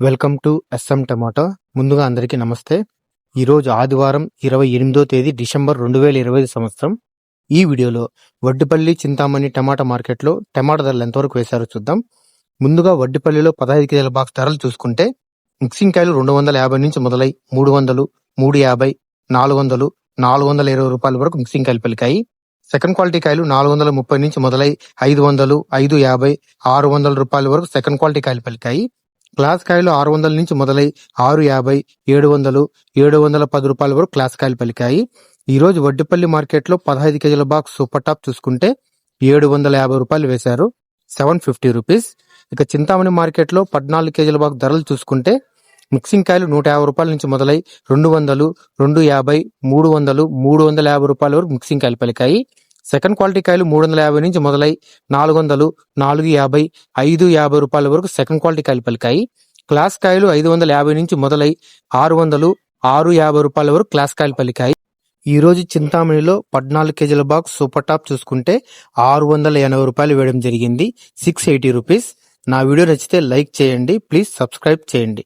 Welcome to S M tomato. ముందుగా అందరికీ నమస్తే. ఈరోజు ఆదివారం ఇరవై ఎనిమిదో తేదీ డిసెంబర్ రెండు వేల ఇరవై సంవత్సరం. ఈ వీడియోలో వడ్డిపల్లి చింతామణి టమాటా మార్కెట్లో టమాటా ధరలు ఎంతవరకు వేశారో చూద్దాం. ముందుగా వడ్డిపల్లిలో పదహైదు కేజీల బాక్స్ ధరలు చూసుకుంటే మిక్సింగ్ కాయలు రెండు వందల యాభై నుంచి మొదలై మూడు వందలు మూడు యాభై నాలుగు వందలు నాలుగు వందల ఇరవై రూపాయల వరకు మిక్సింగ్ కాయలు పలికాయి. సెకండ్ క్వాలిటీ కాయలు నాలుగు వందల ముప్పై నుంచి మొదలై ఐదు వందలు ఐదు యాభై ఆరు వందల రూపాయల వరకు సెకండ్ క్వాలిటీ కాయలు పలికాయి. క్లాస్ కాయలు ఆరు వందల నుంచి మొదలై ఆరు యాభై ఏడు వందలు ఏడు వందల పది రూపాయల వరకు క్లాస్ కాయలు పలికాయి. ఈరోజు వడ్డిపల్లి మార్కెట్లో పదహైదు కేజీల బాక్స్ సూపర్ టాప్ చూసుకుంటే ఏడు వందల యాభై రూపాయలు వేశారు. Seven fifty rupees. ఇక చింతామణి మార్కెట్లో పద్నాలుగు కేజీల బాక్స్ ధరలు చూసుకుంటే మిక్సింగ్ కాయలు నూట యాభై రూపాయల నుంచి మొదలై రెండు వందలు రెండు యాభై మూడు వందలు మూడు వందల యాభై రూపాయల వరకు మిక్సింగ్ కాయలు పలికాయి. సెకండ్ క్వాలిటీ కాయలు మూడు వందల యాభై నుంచి మొదలై నాలుగు వందలు నాలుగు యాభై ఐదు యాభై రూపాయల వరకు సెకండ్ క్వాలిటీ కాయలు పలికాయి. క్లాస్ కాయలు ఐదు వందల యాభై నుంచి మొదలై ఆరు వందలు ఆరు యాభై రూపాయల వరకు క్లాస్ కాయలు పలికాయి. ఈ రోజు చింతామణిలో పద్నాలుగు కేజీల బాక్స్ సూపర్ టాప్ చూసుకుంటే ఆరు వందల ఎనభై రూపాయలు వేయడం జరిగింది. Six eighty rupees. నా వీడియో నచ్చితే లైక్ చేయండి ప్లీజ్ సబ్స్క్రైబ్ చేయండి.